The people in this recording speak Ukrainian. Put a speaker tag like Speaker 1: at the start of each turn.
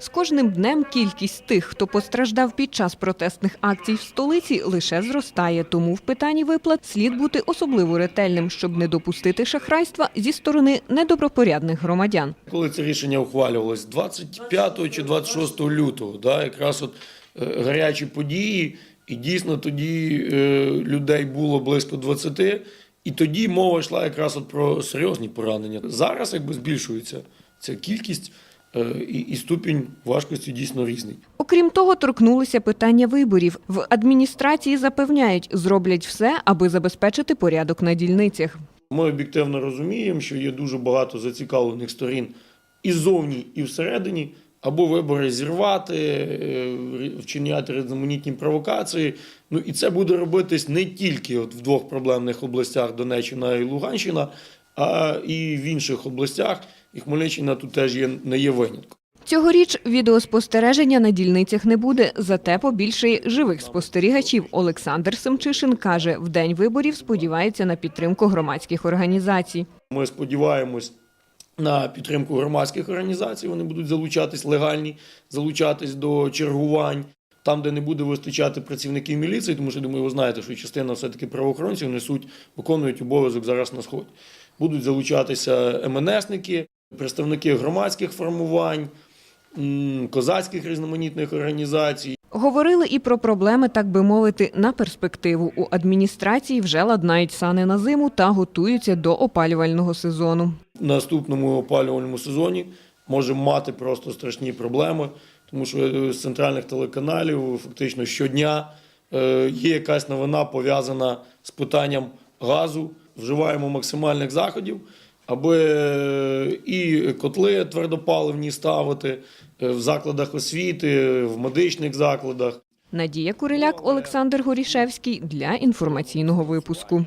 Speaker 1: З кожним днем кількість тих, хто постраждав під час протестних акцій в столиці, лише зростає. Тому в питанні виплат слід бути особливо ретельним, щоб не допустити шахрайства зі сторони недобропорядних громадян.
Speaker 2: Коли це рішення ухвалювалось 25 чи 26 лютого, да, якраз от е, гарячі події, і дійсно тоді е, людей було близько 20, і тоді мова йшла якраз от про серйозні поранення. Зараз якби збільшується ця кількість, і, і ступінь важкості дійсно різний.
Speaker 1: Окрім того, торкнулися питання виборів. В адміністрації запевняють, зроблять все, аби забезпечити порядок на дільницях.
Speaker 2: Ми об'єктивно розуміємо, що є дуже багато зацікавлених сторін і ззовні, і всередині, або вибори зірвати, е, вчиняти різноманітні провокації. Ну і це буде робитись не тільки от в двох проблемних областях Донеччина і Луганщина, а і в інших областях. І Хмельниччина тут теж є, не є винятком.
Speaker 1: Цьогоріч відеоспостереження на дільницях не буде, зате побільшає живих спостерігачів. Олександр Семчишин каже, в день виборів сподівається на підтримку громадських організацій.
Speaker 2: Ми сподіваємось на підтримку громадських організацій. Вони будуть залучатись легальні, залучатись до чергувань. Там, де не буде вистачати працівників міліції, тому що думаю, ви знаєте, що частина все-таки правоохоронців несуть, виконують обов'язок зараз на сході. Будуть залучатися МНСники, представники громадських формувань, козацьких різноманітних організацій.
Speaker 1: Говорили і про проблеми, так би мовити, на перспективу. У адміністрації вже ладнають сани на зиму та готуються до опалювального сезону.
Speaker 2: в наступному опалювальному сезоні можемо мати просто страшні проблеми, тому що е, з центральних телеканалів фактично щодня е, є якась новина пов'язана з питанням газу. Вживаємо максимальних заходів, аби е, і котли твердопаливні ставити в закладах освіти, в медичних закладах.
Speaker 1: Надія Куриляк, Олександр Горішевський для інформаційного випуску.